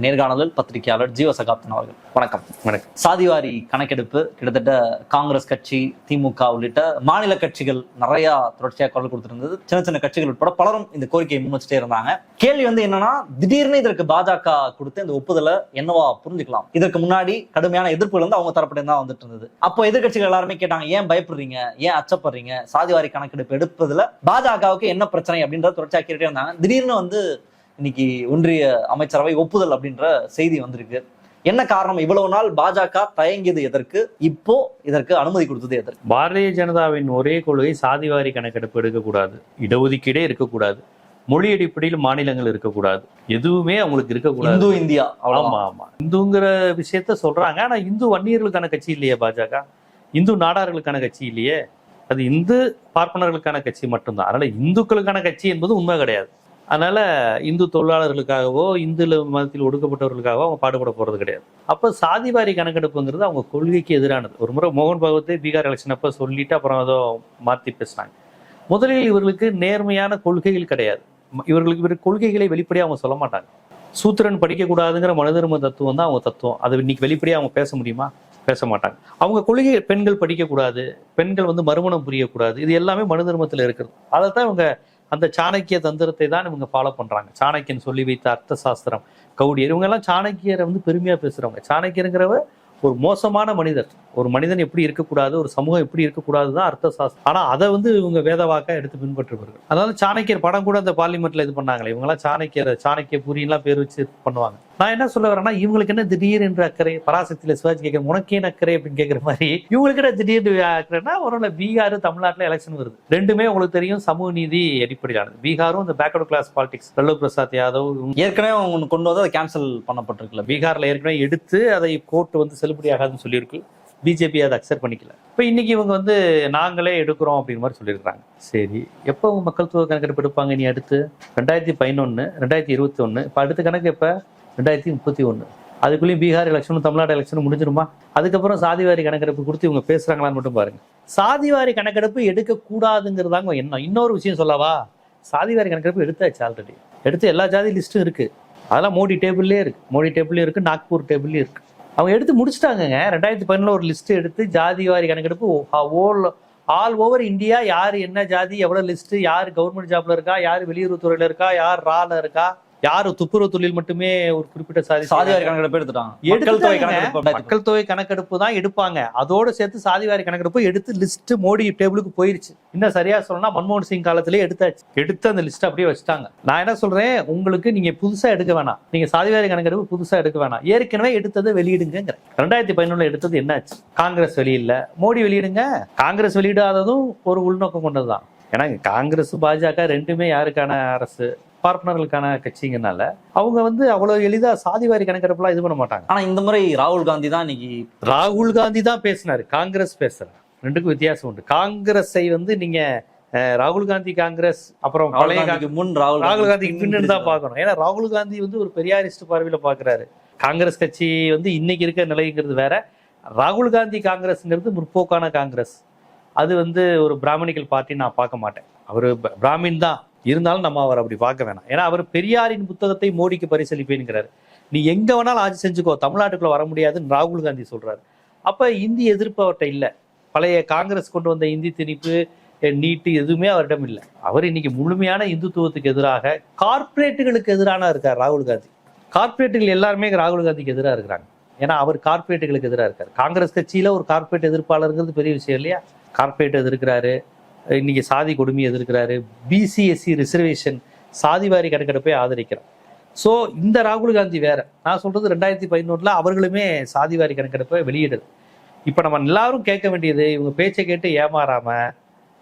நேர்காணலில் பத்திரிகையாளர் ஜீவ சகாப்தன் அவர்கள். வணக்கம். வணக்கம். சாதிவாரி கணக்கெடுப்பு கிட்டத்தட்ட காங்கிரஸ் கட்சி திமுக உள்ளிட்ட மாநில கட்சிகள் நிறைய தொடர்ச்சியாக குரல் கொடுத்திருந்தது. சின்ன சின்ன கட்சிகள் உட்பட பலரும் இந்த கோரிக்கையை முன் வச்சுட்டே இருந்தாங்க. கேள்வி வந்து என்னன்னா திடீர்னு இதற்கு பாஜக கொடுத்த இந்த ஒப்புதலை என்னவா புரிஞ்சுக்கலாம்? இதற்கு முன்னாடி கடுமையான எதிர்ப்புகள் வந்து அவங்க தரப்பட்டு தான் வந்துட்டு இருந்தது. அப்போ எதிர்க்கட்சிகள் எல்லாருமே கேட்டாங்க ஏன் பயப்படுறீங்க? ஏன் அச்சப்படுறீங்க? சாதிவாரி கணக்கெடுப்பு எடுப்பதுல பாஜகவுக்கு என்ன பிரச்சனை? அப்படின்றத தொடர்ச்சியாக கேட்டுட்டே இருந்தாங்க. திடீர்னு வந்து இன்னைக்கு ஒன்றிய அமைச்சரவை ஒப்புதல் அப்படின்ற செய்தி வந்திருக்கு. என்ன காரணம்? இவ்வளவு நாள் பாஜக தயங்கியது எதற்கு? இப்போ இதற்கு அனுமதி கொடுத்தது எதற்கு? பாரதிய ஜனதாவின் ஒரே கொள்கை சாதிவாரி கணக்கெடுப்பு எடுக்கக்கூடாது. இடஒதுக்கீடே இருக்கக்கூடாது. மொழி அடிப்படையில் மாநிலங்கள் இருக்கக்கூடாது. எதுவுமே அவங்களுக்கு இருக்கக்கூடாது. இந்து இந்தியா ஆமா ஆமா. இந்துங்கிற விஷயத்த சொல்றாங்க. ஆனா இந்து வன்னியர்களுக்கான கட்சி இல்லையே பாஜக? இந்து நாடார்களுக்கான கட்சி இல்லையே? அது இந்து பார்ப்பனர்களுக்கான கட்சி மட்டும்தான். அதனால இந்துக்களுக்கான கட்சி என்பது உண்மை கிடையாது. அதனால இந்து தொழிலாளர்களுக்காகவோ இந்து மதத்தில் ஒடுக்கப்பட்டவர்களுக்காகவோ அவங்க பாடுபட போறது கிடையாது. அப்ப சாதிவாரி கணக்கெடுப்புங்கிறது அவங்க கொள்கைக்கு எதிரானது. ஒரு முறை மோகன் பகவத்தை பீகார் எலெக்ஷன் அப்ப சொல்லிட்டு அப்புறம் ஏதோ மாத்தி பேசினாங்க. முதலில் இவர்களுக்கு நேர்மையான கொள்கைகள் கிடையாது. இவர்களுக்கு இவர் கொள்கைகளை வெளிப்படையாக அவங்க சொல்ல மாட்டாங்க. சூத்திரன் படிக்கக்கூடாதுங்கிற மனதர்ம தத்துவம் தான் அவங்க தத்துவம். அதை இன்னைக்கு வெளிப்படையாக அவங்க பேச முடியுமா? பேச மாட்டாங்க. அவங்க கொள்கை பெண்கள் படிக்கக்கூடாது பெண்கள் வந்து மறுமணம் புரியக்கூடாது இது எல்லாமே மனு தர்மத்தில் இருக்கிறது. அதை தான் இவங்க அந்த சாணக்கிய தந்திரத்தை தான் இவங்க ஃபாலோ பண்றாங்க. சாணக்கியன் சொல்லி வைத்த அர்த்த சாஸ்திரம் கவுடியர் இவங்கெல்லாம் சாணக்கியரை வந்து பெருமையா பேசுறவங்க. சாணக்கியருங்கிறவ ஒரு மோசமான மனிதர். ஒரு மனிதன் எப்படி இருக்கக்கூடாது ஒரு சமூகம் எப்படி இருக்கக்கூடாது தான் அர்த்த சாஸ்திரம். ஆனா அதை வந்து இவங்க வேதவாக்க எடுத்து பின்பற்றுவார்கள் அதனால சாணக்கியர் படம் கூட அந்த பார்லிமெண்ட்ல இது பண்ணாங்களே. இவங்கெல்லாம் சாணக்கியர் சாணக்கிய பூரின்லாம் பேர் வச்சு பண்ணுவாங்க. நான் என்ன சொல்ல வரேன்னா இவங்களுக்கு என்ன திடீர் என்று அக்கறை பராசக்தியில சிவாஜி கேட்கிற உனக்கு அக்கறை அப்படின்னு கேட்கிற மாதிரி இவங்களுக்கு என்ன திடீர்னு அக்கறைன்னா ஒரு பீகார் தமிழ்நாட்டுல எலெக்ஷன் வருது. ரெண்டுமே உங்களுக்கு தெரியும் சமூக நீதி அடிப்படையானது பீகாரும் இந்த backward class politics Lalu Prasad Yadav ஏற்கனவே அவங்க கொண்டு வந்து அதை கேன்சல் பண்ணப்பட்டிருக்குல்ல. பீகார்ல ஏற்கனவே எடுத்து அதை கோர்ட் வந்து செல்லுபடியாகாதுன்னு சொல்லியிருக்கு. பிஜேபி அதை அக்செப்ட் பண்ணிக்கல. இப்போ இன்னைக்கு இவங்க வந்து நாங்களே எடுக்கிறோம் அப்படிங்கிற மாதிரி சொல்லியிருக்காங்க சரி எப்போ மக்கள் தொகை கணக்கெடுப்பு எடுப்பாங்க நீ அடுத்து? ரெண்டாயிரத்தி பதினொன்று ரெண்டாயிரத்தி இருபத்தி ஒன்று இப்போ அடுத்த கணக்கு எப்போ? ரெண்டாயிரத்தி முப்பத்தி ஒன்று அதுக்குள்ளேயும் பீகார் எலெக்ஷனும் தமிழ்நாடு எலெக்ஷனும் முடிஞ்சிருமா அதுக்கப்புறம் சாதிவாரி கணக்கெடுப்பு கொடுத்து இவங்க பேசுகிறாங்களான்னு மட்டும் பாருங்க. சாதிவாரி கணக்கெடுப்பு எடுக்கக்கூடாதுங்கிறதாங்க என்ன இன்னொரு விஷயம் சொல்லவா? சாதிவாரி கணக்கெடுப்பு எடுத்தாச்சு ஆல்ரெடி எடுத்து எல்லா ஜாதி லிஸ்ட்டும் இருக்குது அதெல்லாம் மோடி டேபிள்லேயே இருக்கு. மோடி டேபிள்லேயும் இருக்குது நாக்பூர் டேபிள்லேயும் இருக்குது அவங்க எடுத்து முடிச்சிட்டாங்கங்க. ரெண்டாயிரத்தி பதினொன்று ஒரு லிஸ்ட்டு எடுத்து ஜாதி வாரி கணக்கெடுப்பு ஓல் ஆல் ஓவர் இந்தியா யார் என்ன ஜாதி எவ்வளோ லிஸ்ட்டு யார் கவர்மெண்ட் ஜாப்ல இருக்கா யார் வெளியுறவுத்துறையில் இருக்கா யார் ரால இருக்கா யார் துப்புரவு தொழில் மட்டுமே ஒரு குறிப்பிட்ட சாதி சாதிவாரி கணக்கெடுப்பு எடுத்துட்டாங்க மக்கள் தொகை. கணக்கெடுப்பு தான் எடுப்பாங்க. அதோட சேர்த்து சாதிவாரி கணக்கெடுப்பு எடுத்து லிஸ்ட் மோடி டேபிளுக்கு போயிருச்சு. இன்னும் சரியா சொல்லணும்னா மன்மோகன் சிங் காலத்திலே எடுத்தாச்சு. எடுத்து அந்த லிஸ்ட் அப்படியே வச்சுட்டாங்க. நான் என்ன சொல்றேன்? உங்களுக்கு நீங்க புதுசா எடுக்க வேணாம். நீங்க சாதிவாரி கணக்கெடுப்பு புதுசா எடுக்க வேணாம். ஏற்கனவே எடுத்ததை வெளியிடுங்க ரெண்டாயிரத்தி பதினொன்னுல எடுத்தது என்னாச்சு? காங்கிரஸ் வெளியிடல மோடி வெளியிடுங்க. காங்கிரஸ் வெளியிடாததும் ஒரு உள்நோக்கம் கொண்டதுதான். ஏன்னா காங்கிரஸ் பாஜக ரெண்டுமே யாருக்கான அரசு? பார்ப்பனர்களுக்கான கட்சிங்கனால அவங்க வந்து அவ்வளவு எளிதா சாதிவாரி கணக்கெடுப்புலாம் இது பண்ண மாட்டாங்க. ஆனா இந்த முறை ராகுல் காந்தி தான் இன்னைக்கு ராகுல் காந்தி தான் பேசினாரு. காங்கிரஸ் பேசல ரெண்டுக்கும் வித்தியாசம் உண்டு. காங்கிரஸை வந்து நீங்க அஹ், ராகுல் காந்தி காங்கிரஸ் அப்புறம் பழைய காந்திக்கு முன் ராகுல் ராகுல் காந்திக்கு பின்னு தான் பார்க்கணும். ஏன்னா ராகுல் காந்தி வந்து ஒரு பெரியாரிஸ்ட் பார்வையில பாக்குறாரு காங்கிரஸ் கட்சி வந்து இன்னைக்கு இருக்க நிலைங்கிறது வேற. ராகுல் காந்தி காங்கிரஸ்ங்கிறது முற்போக்கான காங்கிரஸ். அது வந்து ஒரு பிராமணிக்கல் பார்ட்டி நான் பார்க்க மாட்டேன். அவர் பிராமின் தான். இருந்தாலும் நம்ம அவர் அப்படி பார்க்க வேணாம். ஏன்னா அவர் பெரியாரின் புத்தகத்தை மோடிக்கு பரிசளிப்பேன்ங்கிறாரு நீ எங்க வேணாலும் ஆட்சி செஞ்சுக்கோ தமிழ்நாட்டுக்குள்ள வர முடியாதுன்னு ராகுல் காந்தி சொல்றாரு. அப்ப இந்தி எதிர்ப்பு அவர்கிட்ட இல்லை. பழைய காங்கிரஸ் கொண்டு வந்த இந்தி திணிப்பு நீட்டு எதுவுமே அவரிடம் இல்லை. அவர் இன்னைக்கு முழுமையான இந்துத்துவத்துக்கு எதிராக கார்ப்பரேட்டுகளுக்கு எதிரான இருக்கார் ராகுல் காந்தி. கார்ப்பரேட்டுகள் எல்லாருமே ராகுல் காந்திக்கு எதிராக இருக்கிறாங்க. ஏன்னா அவர் கார்ப்பரேட்டுகளுக்கு எதிராக இருக்கார். காங்கிரஸ் கட்சியில ஒரு கார்ப்பரேட் எதிர்ப்பாளருங்கிறது பெரிய விஷயம் இல்லையா? கார்ப்பரேட் எதிர்க்கிறாரு. இன்னைக்கு சாதி கொடுமை எதிர்க்கிறாரு. பிசிஎஸ்சி ரிசர்வேஷன் சாதிவாரி கணக்கெடுப்பை ஆதரிக்கிறார். ஸோ இந்த ராகுல் காந்தி வேற. நான் சொல்றது ரெண்டாயிரத்தி பதினொன்றில் அவர்களுமே சாதிவாரி கணக்கெடுப்பை வெளியிடுது இப்போ நம்ம எல்லாரும் கேட்க வேண்டியது இவங்க பேச்சை கேட்டு ஏமாறாம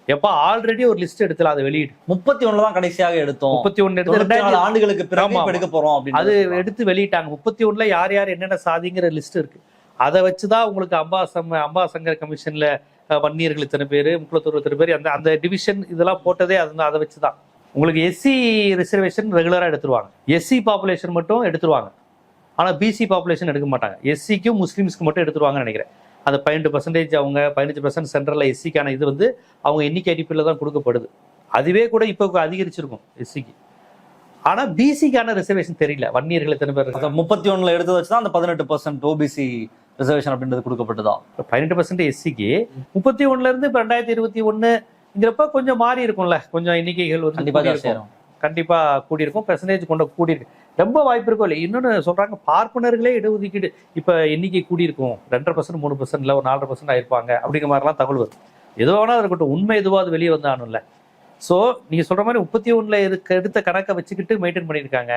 எப்ப ஆல்ரெடி ஒரு லிஸ்ட் எடுத்துல அதை வெளியிடு முப்பத்தி ஒண்ணுல தான் கடைசியாக எடுத்தோம். முப்பத்தி ஒன்னு எடுத்து ஆண்டுகளுக்கு பிறகு எடுக்க போறோம் அது எடுத்து வெளியிட்டாங்க. முப்பத்தி ஒண்ணுல யார் யார் என்னென்ன சாதிங்கிற லிஸ்ட் இருக்கு. அதை வச்சுதான் உங்களுக்கு அம்பாசம் அம்பாசங்கர் கமிஷன்ல அஹ், வன்னியர்கள் இத்தனை பேர் முக்குளத்தூர் இத்தனை பேர் அந்த அந்த டிவிஷன் இதெல்லாம் போட்டதே அது அதை வச்சு தான் உங்களுக்கு எஸ்சி ரிசர்வேஷன் ரெகுலராக எடுத்துருவாங்க. எஸ்சி பாப்புலேஷன் மட்டும் எடுத்துருவாங்க. ஆனால் பிசி பாப்புலேஷன் எடுக்க மாட்டாங்க. எஸ்சிக்கும் முஸ்லீம்ஸ்க்கு மட்டும் எடுத்துருவாங்கன்னு நினைக்கிறேன். அந்த பதினெட்டு பர்சன்டேஜ் அவங்க பதினஞ்சு பர்சன்ட் சென்ட்ரலில் எஸ்சிக்கான இது வந்து அவங்க எண்ணிக்கை அடிப்படையில் தான் கொடுக்கப்படுது. அதுவே கூட இப்போ அதிகரிச்சிருக்கும் எஸ்சிக்கு ஆனா பிசிக்கான ரிசர்வேஷன் தெரியல. வன்னியர்கள் எத்தனை பேர் முப்பத்தி ஒண்ணுல எடுத்து வச்சுதான் அந்த பதினெட்டு பர்சன்ட் ஓபிசி ரிசர்வேஷன் அப்படின்றது கொடுக்கப்பட்டதா? பதினெட்டு பர்சன்ட் எஸ்சிக்கு முப்பத்தி ஒண்ணுல இருந்து இப்ப ரெண்டாயிரத்தி இருபத்தி ஒண்ணுங்கிறப்ப கொஞ்சம் மாறி இருக்கும்ல. கொஞ்சம் எண்ணிக்கைகள் வந்து கண்டிப்பா கூடி ஜாஸ்தியா இருக்கும். கண்டிப்பா கூடியிருக்கும். பெர்சன்டேஜ் கொண்ட கூடியிருக்கு. ரொம்ப வாய்ப்பு இருக்கும் இல்லை. இன்னொன்னு சொல்றாங்க பார்ப்பனர்களே இடஒதுக்கீடு. இப்ப எண்ணிக்கை கூடியிருக்கும். ரெண்டரை பர்சன்ட் மூணு பர்சன்ட் இல்லை ஒரு நாலரை பர்சன்ட் ஆயிருப்பாங்க அப்படிங்கிற மாதிரிலாம் தகவல் வரும். எதுவோ வேணா இருக்கட்டும். உண்மை எதுவோ அது வெளியே வந்தானும்ல ஸோ நீங்க சொல்ற மாதிரி முப்பத்தி ஒண்ணுல இருக்க எடுத்த கணக்கை வச்சுக்கிட்டு மெயின்டைன் பண்ணியிருக்காங்க.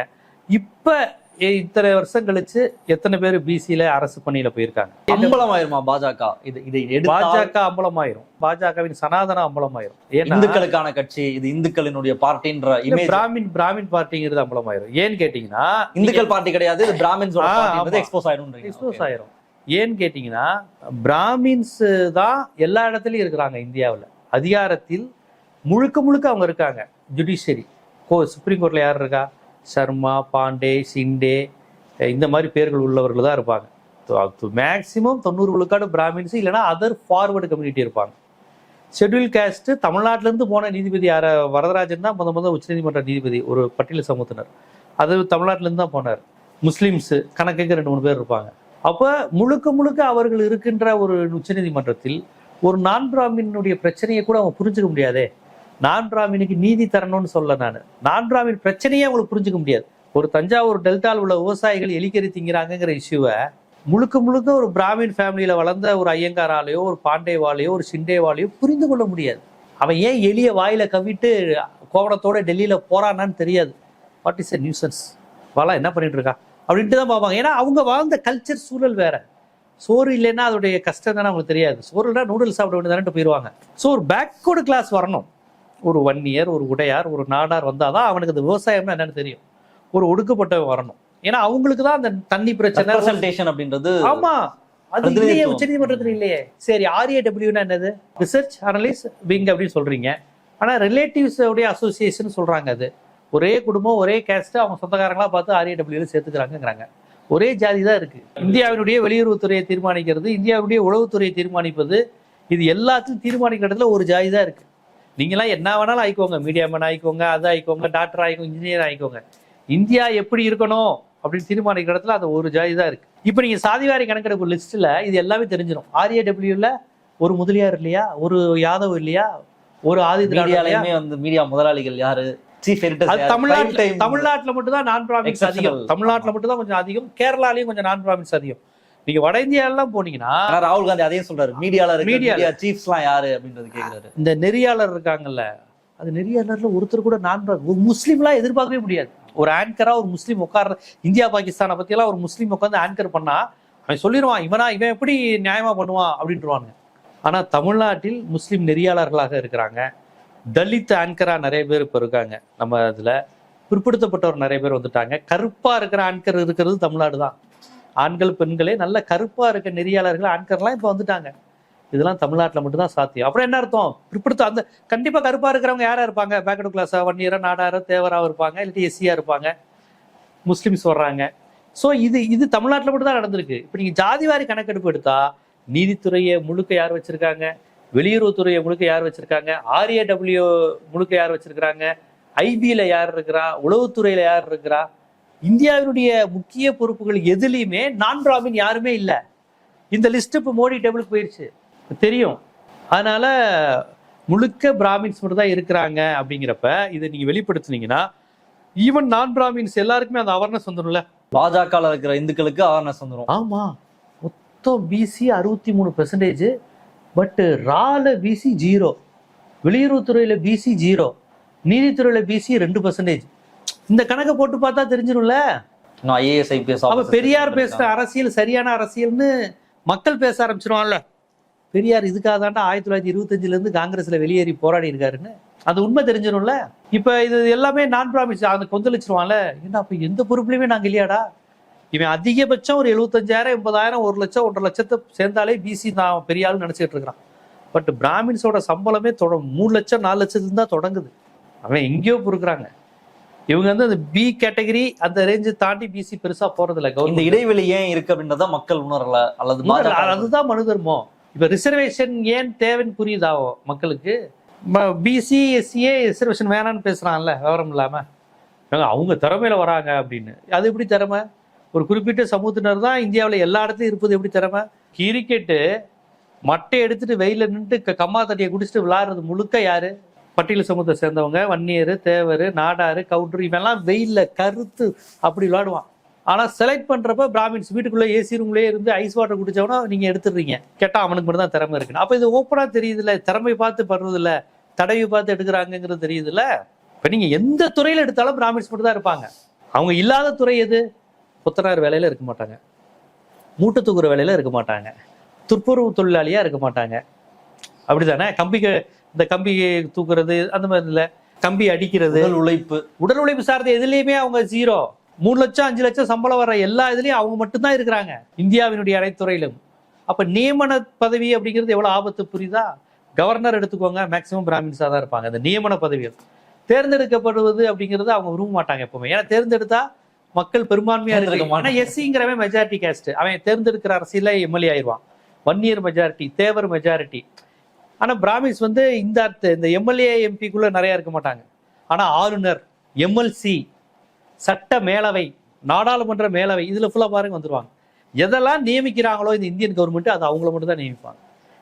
இப்ப இத்தனை வருஷம் கழிச்சு எத்தனை பேர் பிசியில அரசு பணியில போயிருக்காங்க? அம்பலம் ஆயிருமா பாஜக? இது இதை பாஜக அம்பலமாயிரும். பாஜகவின் சனாதன அம்பலமாயிரும். ஏன்னா இந்துக்களுக்கான கட்சி இது இந்துக்களினுடைய பார்ட்டின்ற பிராமின் பிராமின் பார்ட்டிங்கிறது அம்பலமாயிரும். ஏன்னு கேட்டீங்கன்னா இந்துக்கள் பார்ட்டி கிடையாது இது பிராமின்ஸ். எக்ஸ்போஸ் ஆயிடும் எக்ஸ்போஸ் ஆயிரும். ஏன்னு கேட்டீங்கன்னா பிராமின்ஸ் தான் எல்லா இடத்துலயும் இருக்கிறாங்க இந்தியாவுல. அதிகாரத்தில் முழுக்க முழுக்க அவங்க இருக்காங்க. ஜுடிஷியரி கோ சுப்ரீம் கோர்ட்ல யார் இருக்கா? சர்மா பாண்டே ஷிண்டே இந்த மாதிரி பேர்கள் உள்ளவர்கள் தான் இருப்பாங்க. மேக்சிமம் தொண்ணூறு விழுக்காடு பிராமின்ஸ் இல்லைன்னா அதர் ஃபார்வர்டு கம்யூனிட்டி இருப்பாங்க. ஷெட்யூல் காஸ்ட்டு தமிழ்நாட்டிலேருந்து போன நீதிபதி யார? வரதராஜன் தான் முத முத உச்சநீதிமன்ற நீதிபதி ஒரு பட்டியல் சமூகத்தினர். அது தமிழ்நாட்டிலேருந்து தான் போனார். முஸ்லீம்ஸு கணக்குக்கு ரெண்டு மூணு பேர் இருப்பாங்க. அப்போ முழுக்க முழுக்க அவர்கள் இருக்கின்ற ஒரு உச்சநீதிமன்றத்தில் ஒரு நான் பிராமினுடைய பிரச்சனையை கூட அவங்க புரிஞ்சுக்க முடியாதே. நான்கிராமினுக்கு நீதி தரணும்னு சொல்ல நான். நான்கிராமின் பிரச்சனையே அவங்களுக்கு புரிஞ்சுக்க முடியாது. ஒரு தஞ்சாவூர் டெல்டாவில் உள்ள விவசாயிகள் எலிக்கறி திங்கிறாங்கங்கிற இஷ்யூவை முழுக்க முழுக்க ஒரு பிராமின் ஃபேமிலியில் வளர்ந்த ஒரு ஐயங்காராலேயோ ஒரு பாண்டேவாலேயோ ஒரு சிண்டேவாலேயோ புரிந்து கொள்ள முடியாது. அவன் ஏன் எளிய வாயில கவிட்டு கோவணத்தோட டெல்லியில் போறானான்னு தெரியாது. வாட் இஸ் எ நியூசன்ஸ் வாலா என்ன பண்ணிட்டு இருக்கா? அப்படின்ட்டு தான் பார்ப்பாங்க ஏன்னா அவங்க வாழ்ந்த கல்ச்சர் சூழல் வேற. சோறு இல்லைன்னா அதோடைய கஷ்டம் தானே அவங்களுக்கு தெரியாது. சோறுனா நூடுல்ஸ் சாப்பிட வேண்டியதானே போயிடுவாங்க ஸோ ஒரு பேக்வர்டு கிளாஸ் வரணும். ஒரு வன்னியர் ஒரு உடையார் ஒரு நாடார் வந்தாதான் அவனுக்கு அந்த விவசாயம்னா என்னன்னு தெரியும். ஒரு ஒடுக்கப்பட்டவன் வரணும். ஏன்னா அவங்களுக்கு தான் அந்த தண்ணி பிரச்சனை. அப்படின்றது ஆமா. அது. இல்லையே உச்சநீதிமன்றத்துல இல்லையே. சரி ஆர்ஏடபிள்யூனா என்னது? ரிசர்ச் அனலிஸ்ட் விங் அப்படின்னு சொல்றீங்க. ஆனா ரிலேட்டிவ்ஸ் உடைய அசோசியேஷன் சொல்றாங்க அது. ஒரே குடும்பம் ஒரே கேஸ்ட் அவங்க சொந்தக்காரங்களா பார்த்து ஆர்ஏடபிள்யூல சேர்த்துக்கிறாங்கிறாங்க ஒரே ஜாதி தான் இருக்கு. இந்தியாவினுடைய வெளியுறவுத்துறையை தீர்மானிக்கிறது இந்தியாவுடைய உளவுத்துறையை தீர்மானிப்பது இது எல்லாத்தையும் தீர்மானிக்கிறதுல ஒரு ஜாதி தான் இருக்கு. நீங்களாம் என்ன வேணாலும் ஆயிக்கோங்க. மீடியா மேன் ஆயிக்கோங்க அது ஆயிக்கோங்க டாக்டர் ஆயிக்கோங்க இன்ஜினியர் ஆயிக்கோங்க. இந்தியா எப்படி இருக்கணும் அப்படின்னு தீர்மானிக்கிற இடத்துல அது ஒரு ஜாதி தான் இருக்கு. இப்போ நீங்க சாதிவாரி கணக்கெடுப்பு லிஸ்ட்ல இது எல்லாமே தெரிஞ்சிடும் ஆர்ஏடபிள்யூல ஒரு முதலியார் இல்லையா? ஒரு யாதவ் இல்லையா? ஒரு ஆதி? மீடியாலயுமே வந்து மீடியா முதலாளிகள் யாரு? தமிழ்நாட்டுல தமிழ்நாட்டுல மட்டும் தான் நான் Exceptional. அதிகம். தமிழ்நாட்டுல மட்டும் தான் கொஞ்சம் அதிகம். கேரளாலயும் கொஞ்சம் நான் பிராமின்ஸ் அதிகம். நீங்க வட இந்தியா எல்லாம் போனீங்கன்னா ராகுல் காந்தி அதையும் சொல்றாரு. மீடியால. மீடியா சீஃப்ஸ் எல்லாம் யாரு அப்படின்றது கேக்குறாரு. இந்த நெறியாளர் இருக்காங்கல்ல அது நெறியாளர்ல ஒருத்தர் கூட நான் ஒரு முஸ்லீம்லாம் எதிர்பார்க்கவே முடியாது. ஒரு ஆங்கரா ஒரு முஸ்லீம் உட்கார்ற இந்தியா பாகிஸ்தானை பத்தி எல்லாம் ஒரு முஸ்லீம் உட்காந்து ஆங்கர் பண்ணா அவன் சொல்லிடுவான் இவனா இவன் எப்படி நியாயமா பண்ணுவான் அப்படின்ட்டுருவானுங்க ஆனா தமிழ்நாட்டில் முஸ்லீம் நெறியாளர்களாக இருக்கிறாங்க. தலித் ஆங்கரா நிறைய பேர் இப்ப இருக்காங்க. நம்ம இதுல பிற்படுத்தப்பட்டவர் நிறைய பேர் வந்துட்டாங்க. கருப்பா இருக்கிற ஆங்கர் இருக்கிறது தமிழ்நாடு தான். ஆண்கள் பெண்களே நல்ல கருப்பாக இருக்க நெறியாளர்கள் ஆண்கள்லாம் இப்போ வந்துட்டாங்க. இதெல்லாம் தமிழ்நாட்டில் மட்டும்தான் சாத்தியம். அப்புறம் என்ன அர்த்தம்? பிற்படுத்த அந்த கண்டிப்பாக கருப்பாக இருக்கிறவங்க யாராக இருப்பாங்க? பேக்கடு கிளாஸா வன்னியரா நாடாரோ தேவராக இருப்பாங்க இல்லாட்டி எஸ்சியாக இருப்பாங்க. முஸ்லீம்ஸ் வர்றாங்க. ஸோ இது இது தமிழ்நாட்டில் மட்டும் தான் நடந்திருக்கு. இப்போ நீங்கள் ஜாதிவாரி கணக்கெடுப்பு எடுத்தால் நீதித்துறையை முழுக்க யார் வச்சுருக்காங்க? வெளியுறவுத்துறையை முழுக்க யார் வச்சுருக்காங்க? ஆர்ஏடபிள்யூ முழுக்க யார் வச்சுருக்கிறாங்க? ஐபியில் யார் இருக்கிறா? உளவுத்துறையில் யார் இருக்கிறா? இந்தியாவினுடைய முக்கிய பொறுப்புகள் எதுலையுமே நான் பிராமின் யாருமே இல்லை. இந்த லிஸ்ட் இப்போ மோடி டேபிளுக்கு போயிடுச்சு தெரியும். அதனால முழுக்க பிராமின்ஸ் மட்டும் தான் இருக்கிறாங்க அப்படிங்கிறப்ப இதை நீங்க வெளிப்படுத்துனீங்கன்னா ஈவன் நான் பிராமின்ஸ் எல்லாருக்குமே அந்த அவேர்னஸ் வந்துடும்ல. பாஜக இருக்கிற இந்துக்களுக்கு அவேர்னஸ் வந்துரும். ஆமா. மொத்தம் பிசி அறுபத்தி மூணு பெர்சன்டேஜ் பட் ரால பிசி ஜீரோ வெளியுறவுத்துறையில பிசி ஜீரோ நீதித்துறையில பிசி ரெண்டு பர்சன்டேஜ் இந்த கணக்கை போட்டு பார்த்தா தெரிஞ்சிடும்ல ஐஏஎஸ் ஐபிஎஸ் அப்ப பெரியார் பேசுற அரசியல் சரியான அரசியல்னு மக்கள் பேச ஆரம்பிச்சிருவான்ல பெரியார் இதுக்காக தாண்டா ஆயிரத்தி தொள்ளாயிரத்தி இருபத்தஞ்சுல இருந்து காங்கிரஸ்ல வெளியேறி போராடி இருக்காருன்னு. அது உண்மை தெரிஞ்சிடும்ல இப்ப இது எல்லாமே நான் ப்ராமிஸ் அந்த கொந்தளிச்சிருவான்ல ஏன்னா அப்ப எந்த பொறுப்புலையுமே நாங்க இல்லையாடா? இவன் அதிகபட்சம் ஒரு எழுபத்தஞ்சாயிரம் எண்பதாயிரம் ஒரு லட்சம் ஒன்றரை லட்சத்தை சேர்ந்தாலே பிசி நான் பெரிய ஆள் நினைச்சிட்டு இருக்கிறான். பட் பிராமின்ஸோட சம்பளமே தொட மூணு லட்சம் நாலு லட்சத்துல தான் தொடங்குது. அவன் எங்கேயோ பொறுக்குறாங்க. இவங்க வந்து அந்த பி கேட்டகரி அந்த ரேஞ்சு தாண்டி பிசி பெருசா போறதில்ல. இந்த கவர்மெண்ட் இடைவெளி ஏன் இருக்கு அப்படின்றத மக்கள் உணரல அல்லது இல்ல, அதுதான் மனு தர்மம். இப்ப ரிசர்வேஷன் ஏன் தேவைன்னு புரியுதாவோ மக்களுக்கு? பிசி எஸ்சியே ரிசர்வேஷன் வேணாம்னு பேசுறான்ல விவரம் இல்லாம. அவங்க திறமையில வராங்க அப்படின்னு. அது எப்படி திறமை? ஒரு குறிப்பிட்ட சமூகத்தினர் தான் இந்தியாவில் எல்லா இடத்துலையும் இருப்பது எப்படி திறமை? கிரிக்கெட்டு மட்டை எடுத்துட்டு வெயில நின்று கம்மா தட்டியை குடிச்சிட்டு விளையாடுறது முழுக்க யாரு? பட்டியல் சமூகத்தை சேர்ந்தவங்க வன்னியர் தேவர் நாடாறு கவுண்டர் இவெல்லாம் வெயிலில் கருத்து அப்படி விளாடுவான். ஆனால் செலக்ட் பண்ணுறப்ப பிராமின்ஸ் வீட்டுக்குள்ளே ஏசி ரூம்லேயே இருந்து ஐஸ் வாட்டர் குடிச்சவனா நீங்கள் எடுத்துடுறீங்க. கேட்டால் அவனுக்கு மட்டும் தான் திறமை இருக்கு அப்போ இது ஓப்பனாக தெரியுதுல்ல திறமை பார்த்து பண்ணுறதில்ல தடவி பார்த்து எடுக்கிறாங்கிறது தெரியுதுல்ல? இப்போ நீங்கள் எந்த துறையில் எடுத்தாலும் பிராமின்ஸ் மட்டும் தான் இருப்பாங்க. அவங்க இல்லாத துறை எது? புத்தனார் வேலையில் இருக்க மாட்டாங்க. மூட்டை தூக்குற வேலையில் இருக்க மாட்டாங்க. துப்புரவு தொழிலாளியாக இருக்க மாட்டாங்க. அப்படி தானே கம்பிக்கு இந்த கம்பி தூக்குறது அந்த மாதிரி இல்ல. கம்பி அடிக்கிறது. உடல் உழைப்பு. உடல் உழைப்பு சார்ந்த எதுலயுமே அவங்க ஜீரோ மூணு லட்சம் அஞ்சு லட்சம் சம்பளம் வர எல்லா இதுலயும் அவங்க மட்டும்தான் இருக்கிறாங்க. இந்தியாவினுடைய அனைத்துறையிலும் அப்ப நியமன பதவி அப்படிங்கிறது எவ்வளவு ஆபத்து புரியுதா? கவர்னர் எடுத்துக்கோங்க மேக்சிமம் பிராமின்ஸா தான் இருப்பாங்க. அந்த நியமன பதவிகள். தேர்ந்தெடுக்கப்படுவது அப்படிங்கிறது அவங்க விரும்ப மாட்டாங்க எப்பவுமே. ஏன்னா தேர்ந்தெடுத்தா மக்கள் பெரும்பான்மையா இருக்கு. ஆனா எஸ்சிங்கிறவன் மெஜாரிட்டி கேஸ்ட் அவன் தேர்ந்தெடுக்கிற அரசியல எம்எல்ஏ ஆயிடுவான். வன்னியர் மெஜாரிட்டி தேவர் மெஜாரிட்டி ஆனால் பிராமின்ஸ் வந்து இந்த அர்த்த- இந்த எம்எல்ஏ எம்பிக்குள்ளே நிறையா இருக்க மாட்டாங்க. ஆனால் ஆளுநர் எம்எல்சி சட்ட மேலவை நாடாளுமன்ற மேலவை இதில் ஃபுல்லாக பாருங்க வந்துடுவாங்க எதெல்லாம் நியமிக்கிறாங்களோ இந்த இந்தியன் கவர்மெண்ட் அது அவங்கள மட்டும் தான் நியமிப்பாங்க.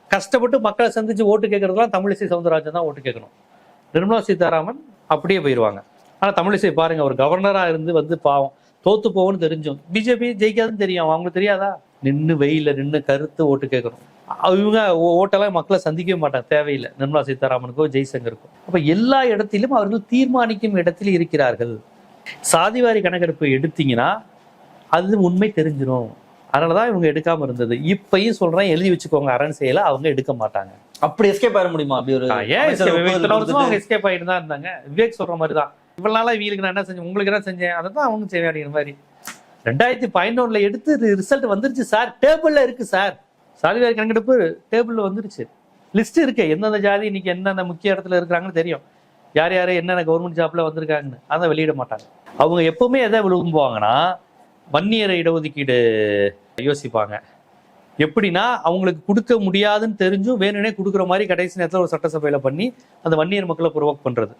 கஷ்டப்பட்டு மக்களை சந்திச்சு ஓட்டு கேட்கறதுலாம் தமிழிசை சவுந்தரராஜன் தான் ஓட்டு கேட்கணும். நிர்மலா சீதாராமன் அப்படியே போயிடுவாங்க ஆனால் தமிழிசை பாருங்க ஒரு கவர்னராக இருந்து வந்து பாவம். தோத்து போவோம்னு தெரிஞ்சும். பிஜேபி ஜெயிக்காதுன்னு தெரியும். அவங்களுக்கு தெரியாதா? நின்று வெயில நின்று கருத்து ஓட்டு கேட்கணும். இவங்க ஓட்டெல்லாம் மக்களை சந்திக்கவே மாட்டாங்க. தேவையில்லை. நிர்மலா சீதாராமனுக்கோ ஜெய்சங்கருக்கோ. அப்ப எல்லா இடத்திலும் அவர்கள் தீர்மானிக்கும் இடத்தில் இருக்கிறார்கள். சாதிவாரி கணக்கெடுப்பு எடுத்தீங்கன்னா அது உண்மை தெரிஞ்சிடும் அதனாலதான் இவங்க எடுக்காம இருந்தது. இப்பயும் சொல்றேன் எழுதி வச்சுக்கோங்க. அரண் செய்யல அவங்க எடுக்க மாட்டாங்க. அப்படி எஸ்கேப் ஆயிட முடியுமா? அப்படி ஒரு ஏன் அவங்க எஸ்கேப் ஆயிட்டு தான் இருந்தாங்க. விவேக் சொல்ற மாதிரி தான் இவ்வளவு நாளா இவங்களுக்கு நான் என்ன செஞ்சேன்? உங்களுக்கு என்ன செஞ்சேன்? அதை தான் அவங்க செய்வேன் அப்படிங்கிற மாதிரி. ரெண்டாயிரத்தி பதினொன்னுல எடுத்து ரிசல்ட் வந்துருச்சு சார். டேபிள்ல இருக்கு சார். சாதிவாரி கணக்கெடுப்பு டேபிளில் வந்துருச்சு. லிஸ்ட் இருக்கு எந்தெந்த ஜாதி இன்னைக்கு என்னென்ன முக்கிய இடத்துல இருக்கிறாங்கன்னு தெரியும். யார் யார் என்னென்ன கவர்மெண்ட் ஜாப்ல வந்திருக்காங்கன்னு அதை வெளியிட மாட்டாங்க. அவங்க எப்பவுமே எதை விரும்புவாங்கன்னா வன்னியரை இடஒதுக்கீடு யோசிப்பாங்க. எப்படின்னா அவங்களுக்கு கொடுக்க முடியாதுன்னு தெரிஞ்சும் வேணும்னே கொடுக்குற மாதிரி கடைசி நேரத்தில் ஒரு சட்டசபையில் பண்ணி அந்த வன்னியர் மக்களை ப்ரொவோக் பண்ணுறது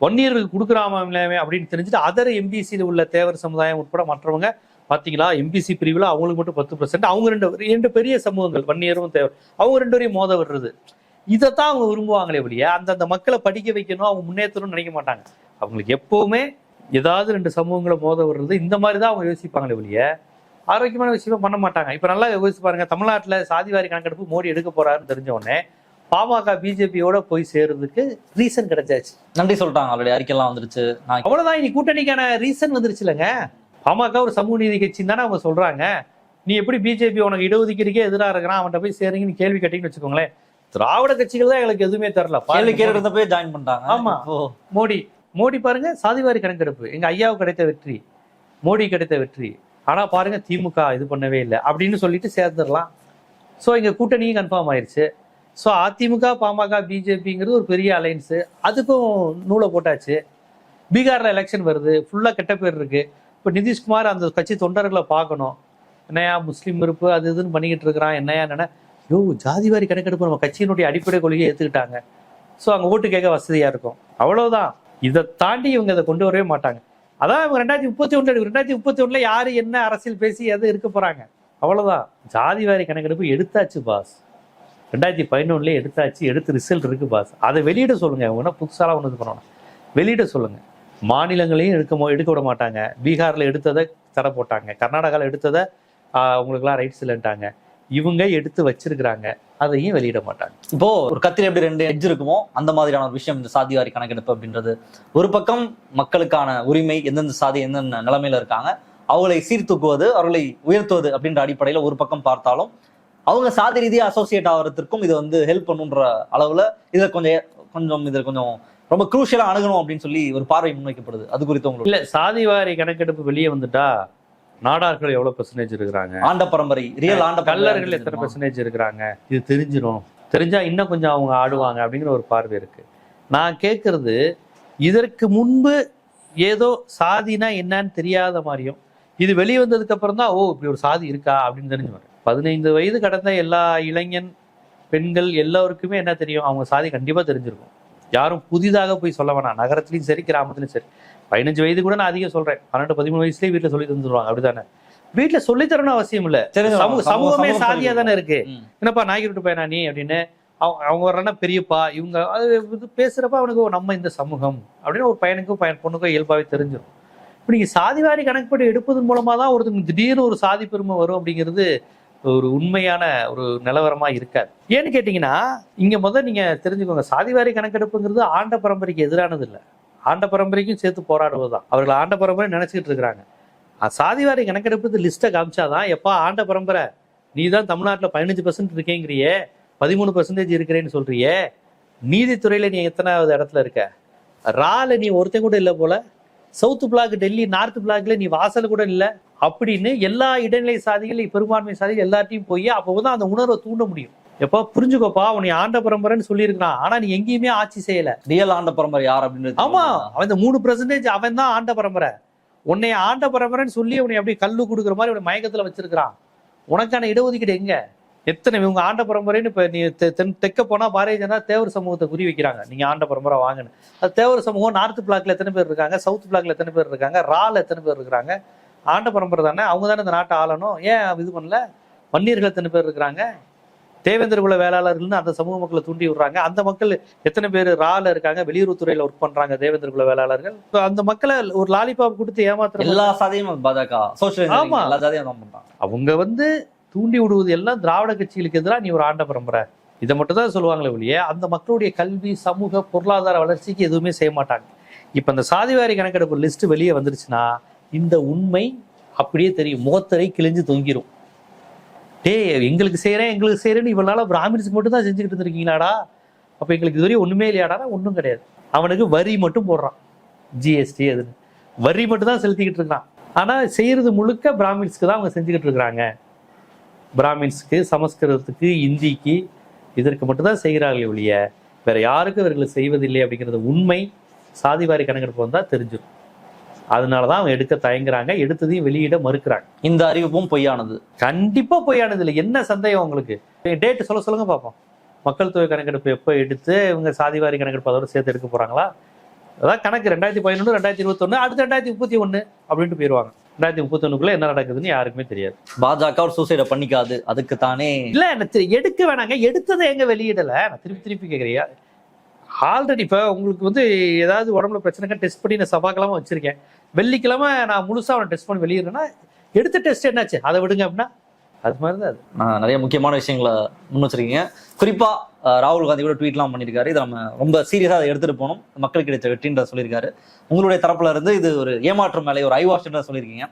வன்னியர்களுக்கு கொடுக்குறாம அப்படின்னு தெரிஞ்சுட்டு அதர் எம்பிசியில் உள்ள தேவர் சமுதாயம் உட்பட மற்றவங்க பாத்தீங்களா? எம்பிசி பிரிவில் அவங்களுக்கு மட்டும் பத்து பர்சன்ட் அவங்க ரெண்டு ரெண்டு பெரிய சமூகங்கள் வன்னியரும் தேவர். அவங்க ரெண்டு பேரையும் மோத விடுறது. இதைத்தான் அவங்க விரும்புவாங்களே ஒழிய அந்தந்த மக்களை படிக்க வைக்கணும் அவங்க முன்னேற்றணும்னு நினைக்க மாட்டாங்க. அவங்களுக்கு எப்பவுமே ஏதாவது ரெண்டு சமூகங்களை மோத விடுறது இந்த மாதிரி தான் அவங்க யோசிப்பாங்களே ஒழிய ஆரோக்கியமான விஷயமா பண்ண மாட்டாங்க. இப்ப நல்லா யோசிச்சு பாருங்க தமிழ்நாட்டுல சாதிவாரி கணக்கெடுப்பு மோடி எடுக்க போறாருன்னு தெரிஞ்ச உடனே பாமக பிஜேபியோட போய் சேர்றதுக்கு ரீசன் கிடைச்சாச்சு. நன்றி சொல்லிட்டாங்க ஆல்ரெடி அறிக்கைலாம் வந்துருச்சு. அவ்வளவுதான். இனி கூட்டணிக்கான ரீசன் வந்துருச்சு இல்லைங்க பாமக ஒரு சமூக நீதி கட்சின்னு தானே அவங்க சொல்றாங்க. நீ எப்படி பிஜேபி உனக்கு இடஒதுக்கீடுக்கே எதிராக இருக்கிறான்? அவன்கிட்ட போய் சேருங்கன்னு கேள்வி கேட்டீங்கன்னு வச்சுக்கோங்களேன். திராவிட கட்சிகள் தான் எங்களுக்கு எதுவுமே தெரியல. கேள்வி பாருங்க, கேட்கறத போய் ஜாயின் பண்ணிட்டாங்க. ஆமா. ஓ மோடி. மோடி பாருங்க சாதிவாரி கணக்கெடுப்பு. எங்க ஐயாவுக்கு கிடைத்த வெற்றி. மோடி கிடைத்த வெற்றி. ஆனா பாருங்க திமுக இது பண்ணவே இல்லை. அப்படின்னு சொல்லிட்டு சேர்ந்துடலாம். ஸோ இங்க கூட்டணியும் கன்ஃபார்ம் ஆயிருச்சு. ஸோ அதிமுக பாமக பிஜேபிங்கிறது ஒரு பெரிய அலைன்ஸு அதுக்கும் நூலை போட்டாச்சு. பீகார்ல எலெக்ஷன் வருது. ஃபுல்லா கெட்ட பேர் இருக்கு. இப்போ நிதிஷ்குமார் அந்த கட்சி தொண்டர்களை பார்க்கணும். என்னையா முஸ்லீம் இருப்பு அது இதுன்னு பண்ணிக்கிட்டு இருக்கிறான் என்னையா என்ன யோ ஜாதிவாரி கணக்கெடுப்பு நம்ம கட்சியினுடைய அடிப்படை கொள்கையை ஏற்றுக்கிட்டாங்க ஸோ அங்கே ஓட்டு கேட்க வசதியாக இருக்கும். அவ்வளோதான் இதை தாண்டி இவங்க இதை கொண்டு வரவே மாட்டாங்க. அதான் இவங்க ரெண்டாயிரத்தி முப்பத்தி ஒன்று ரெண்டாயிரத்தி முப்பத்தி ஒன்றில் யார் என்ன அரசியல் பேசி எது இருக்க போகிறாங்க அவ்வளோதான் ஜாதி ஜாதிவாரி கணக்கெடுப்பு எடுத்தாச்சு பாஸ். ரெண்டாயிரத்தி பதினொன்றுலேயே எடுத்தாச்சு எடுத்து ரிசல்ட் இருக்குது பாஸ். அதை வெளியிட சொல்லுங்கள் அவங்க புதுசாலாம் ஒன்று இது பண்ணணும். வெளியிட சொல்லுங்கள் மாநிலங்களையும் எடுக்க எடுக்க விட மாட்டாங்க. பீகாரில் எடுத்ததை தடை போட்டாங்க. கர்நாடகாவில் எடுத்ததை அவங்களுக்குலாம் ரைட்ஸ் இல்லைன்ட்டாங்க. இவங்க எடுத்து வச்சிருக்கிறாங்க. அதையும் வெளியிட மாட்டாங்க. இப்போ ஒரு கத்திரி எப்படி ரெண்டு எஜ் இருக்குமோ அந்த மாதிரியான ஒரு விஷயம் இந்த சாதிவாரி கணக்கெடுப்பு அப்படின்றது. ஒரு பக்கம் மக்களுக்கான உரிமை எந்தெந்த சாதி எந்தெந்த நிலைமையில இருக்காங்க அவங்களை சீர்தூக்குவது அவர்களை உயர்த்துவது அப்படின்ற அடிப்படையில ஒரு பக்கம் பார்த்தாலும் அவங்க சாதி ரீதியாக அசோசியேட் ஆகிறதுக்கும் இது வந்து ஹெல்ப் பண்ணுன்ற அளவுல இதை கொஞ்சம் கொஞ்சம் இதில் கொஞ்சம் ரொம்ப குரூஷியலா அணுகணும் அப்படின்னு சொல்லி ஒரு பார்வை முன்வைக்கப்படுது. அது குறித்து உங்களுக்கு இல்ல சாதிவாரி கணக்கெடுப்பு வெளியே வந்துட்டா நாடார்கள் எவ்வளவு பெர்சன்டேஜ் இருக்கிறாங்க? ஆண்ட பரம்பரை ரியல் ஆண்ட கல்லர்கள் எத்தனை பெர்சன்டேஜ் இருக்கிறாங்க? இது தெரிஞ்சிடும் தெரிஞ்சா இன்னும் கொஞ்சம் அவங்க ஆடுவாங்க அப்படிங்கிற ஒரு பார்வை இருக்கு. நான் கேட்கறது இதற்கு முன்பு ஏதோ சாதினா என்னன்னு தெரியாத மாதிரியும் இது வெளியே வந்ததுக்கு அப்புறம் தான் ஓ இப்படி ஒரு சாதி இருக்கா அப்படின்னு தெரிஞ்சு வரும் பதினைந்து வயது கடந்த எல்லா இளைஞன் பெண்கள் எல்லோருக்குமே என்ன தெரியும்? அவங்க சாதி கண்டிப்பா தெரிஞ்சிருக்கும். யாரும் புதிதாக போய் சொல்ல வேணாம். நகரத்துலயும் சரி கிராமத்துலயும் சரி. பதினஞ்சு வயது கூட நான் அதிகம் சொல்றேன். பன்னெண்டு பதிமூணு வயசுலயே வீட்டுல சொல்லி தந்துருவாங்க அப்படிதானே வீட்டுல சொல்லி தரணும் அவசியம் இல்ல. சமூகமே சாதியா தானே இருக்கு. என்னப்பா நாய்க்கு விட்டு பையனா நீ? அப்படின்னு அவங்க அவங்க வர்றனா பெரியப்பா இவங்க அது இது பேசுறப்ப அவனுக்கு நம்ம இந்த சமூகம். அப்படின்னு ஒரு பையனுக்கும் பையன் பொண்ணுக்கும் இயல்பாவே தெரிஞ்சிடும் இப்போ நீங்க சாதிவாரி கணக்குப்படி எடுப்பதன் மூலமா தான் ஒருத்தங்க திடீர்னு ஒரு சாதி பெருமை வரும் அப்படிங்கிறது ஒரு உண்மையான ஒரு நிலவரமா இருக்காது. ஏன்னு கேட்டீங்கன்னா இங்க முதல் நீங்க தெரிஞ்சுக்கோங்க சாதிவாரி கணக்கெடுப்புங்கிறது ஆண்ட பரம்பரைக்கு எதிரானது இல்லை. ஆண்ட பரம்பரைக்கும் சேர்த்து போராடுவது தான். அவர்கள் ஆண்ட பரம்பரை நினைச்சுக்கிட்டு இருக்கிறாங்க. சாதிவாரி கணக்கெடுப்பு லிஸ்ட்டை காமிச்சாதான் எப்பா ஆண்ட பரம்பரை நீ தான் தமிழ்நாட்டில் பதினஞ்சு பர்சன்ட் இருக்கேங்கிறியே பதிமூணு பர்சன்டேஜ் இருக்கிறேன்னு சொல்றியே நீதித்துறையில நீ எத்தனாவது இடத்துல இருக்க? ரால நீ ஒருத்தன் கூட இல்லை போல சவுத் பிளாக் டெல்லி நார்த் பிளாக்ல நீ வாசல் கூட இல்லை. அப்படின்னு எல்லா இடைநிலை சாதிகள் பெரும்பான்மை சாதிகள் எல்லாத்தையும் போய் அப்போதான் அந்த உணர்வை தூண்ட முடியும். எப்போ? புரிஞ்சுக்கோப்பா உன்னை ஆண்ட பரம்பரைன்னு சொல்லியிருக்கிறான். ஆனா நீ எங்கேயுமே ஆட்சி செய்யல. ரியல் ஆண்ட பரம்பரை யார் அப்படின்றது ஆமா அவன் இந்த மூணு பெர்சன்டேஜ் அவன் தான் ஆண்ட பரம்பரை. உன்னை ஆண்ட பரம்பரைன்னு சொல்லி உன்னை அப்படியே கல்லு கொடுக்குற மாதிரி உன்னை மயக்கத்துல வச்சிருக்கிறான். உனக்கான இடஒதுக்கீடு எங்க? எத்தனை இவங்க ஆண்ட பரம்பரைன்னு இப்ப நீ தென் தெற்க போனா பாரதிய ஜனதா தேவர் சமூகத்தை குறி வைக்கிறாங்க. நீங்க ஆண்ட பரம்பரை வாங்கன்னு. அது தேவர் சமூகம் நார்த் பிளாக்ல எத்தனை பேர் இருக்காங்க? சவுத் பிளாக்ல எத்தனை பேர் இருக்காங்க? ரால எத்தனை பேர் இருக்காங்க ஆண்ட பரம்பரை தானே? அவங்க தானே இந்த நாட்டை ஆளணும். ஏன் இது பண்ணல? வன்னியர்கள் எத்தனை பேர் இருக்கிறாங்க? தேவேந்திர குல வேளாளர்கள்னு அந்த சமூக மக்களை தூண்டி விடுறாங்க. அந்த மக்கள் எத்தனை பேர் ரால இருக்காங்க? வெளியுறவுத்துறையில ஒர்க் பண்றாங்க தேவேந்திர குல வேளாளர்கள். அந்த மக்களை ஒரு லாலிபாப் கொடுத்து ஏமாத்துற எல்லா சாதியும் பாஜக. ஆமா. அவங்க வந்து தூண்டி விடுவது எல்லாம் திராவிட கட்சிகளுக்கு எதிராக நீ ஒரு ஆண்ட பரம்பரை. இதை மட்டும் தான் சொல்லுவாங்களே ஒழிய அந்த மக்களுடைய கல்வி சமூக பொருளாதார வளர்ச்சிக்கு எதுவுமே செய்ய மாட்டாங்க. இப்போ இந்த சாதிவாரி கணக்கெடுப்பு லிஸ்ட் வெளியே வந்துருச்சுன்னா இந்த உண்மை அப்படியே தெரியும். முகத்தரை கிழிஞ்சு தொங்கிரும். டேய் எங்களுக்கு செய்கிறேன் எங்களுக்கு செய்யறேன்னு இவ்வளவு பிராமின்ஸ் மட்டும் தான் செஞ்சுக்கிட்டு இருந்திருக்கீங்களாடா? அப்போ எங்களுக்கு இதுவரையும் ஒன்றுமே இல்லையாடா? ஒன்றும் கிடையாது. அவனுக்கு வரி மட்டும் போடுறான். ஜிஎஸ்டி அதுன்னு வரி மட்டும் தான் செலுத்திக்கிட்டு இருக்கான். ஆனால் செய்கிறது முழுக்க பிராமின்ஸ்க்கு தான் அவங்க செஞ்சுக்கிட்டு இருக்கிறாங்க. பிராமின்ஸ்க்கு சமஸ்கிருதத்துக்கு இந்திக்கு இதற்கு மட்டும்தான் செய்கிறார்களே ஒழிய வேற யாருக்கும் இவர்கள் செய்வதில்லை அப்படிங்கிறது உண்மை. சாதிவாரி கணக்கெடுப்பு வந்தா தெரிஞ்சிடும் அதனாலதான் அவங்க எடுக்க தயங்குறாங்க எடுத்ததையும் வெளியிட மறுக்கிறாங்க. இந்த அறிவிப்பும் பொய்யானது. கண்டிப்பா பொய்யானது இல்லை. என்ன சந்தேகம் உங்களுக்கு? டேட் சொல்ல சொல்லுங்க பார்ப்போம் மக்கள் தொகை கணக்கெடுப்பு எப்போ எடுத்து இவங்க சாதிவாரி கணக்கெடுப்பு அதோட சேர்த்து எடுக்க போறாங்களா? அதான் கணக்கு. ரெண்டாயிரத்தி பதினொன்று ரெண்டாயிரத்தி இருபத்தொன்னு அடுத்து ரெண்டாயிரத்தி முப்பத்தி ஒன்று அப்படின்ட்டு போயிடுவாங்க ரெண்டாயிரத்தி முப்பத்தொன்னுக்குள்ள என்ன நடக்குதுன்னு யாருக்குமே தெரியாது. பாஜக ஒரு சூசைடை பண்ணிக்காது. அதுக்கு தானே இல்ல எடுக்க வேணாங்க. எடுத்ததை எங்க வெளியிடல? நான் திருப்பி திருப்பி கேக்குறியா ஆல்ரெடி இப்ப உங்களுக்கு வந்து ஏதாவது உடம்புல பிரச்சனைக்கா டெஸ்ட் பண்ணி நான் சபாக்கிழமை வச்சிருக்கேன். வெள்ளிக்கிழமை நான் முழுசா அவனை டெஸ்ட் பண்ணி வெளியிடுறேன்னா எடுத்த டெஸ்ட் என்னாச்சு? அதை விடுங்க அப்படின்னா? அது மாதிரி தான் அது நிறைய முக்கியமான விஷயங்களை முன் வச்சிருக்கீங்க. குறிப்பா ராகுல் காந்தி கூட ட்வீட்லாம் பண்ணியிருக்காரு. இதை நம்ம ரொம்ப சீரியஸா அதை எடுத்துட்டு போகணும். மக்களுக்கு கிடைச்ச வெற்றின்ற சொல்லியிருக்காரு. உங்களுடைய தரப்புல இருந்து இது ஒரு ஏமாற்றம் மேலே ஒரு ஐவாஷ்ன்ற சொல்லியிருக்கீங்க.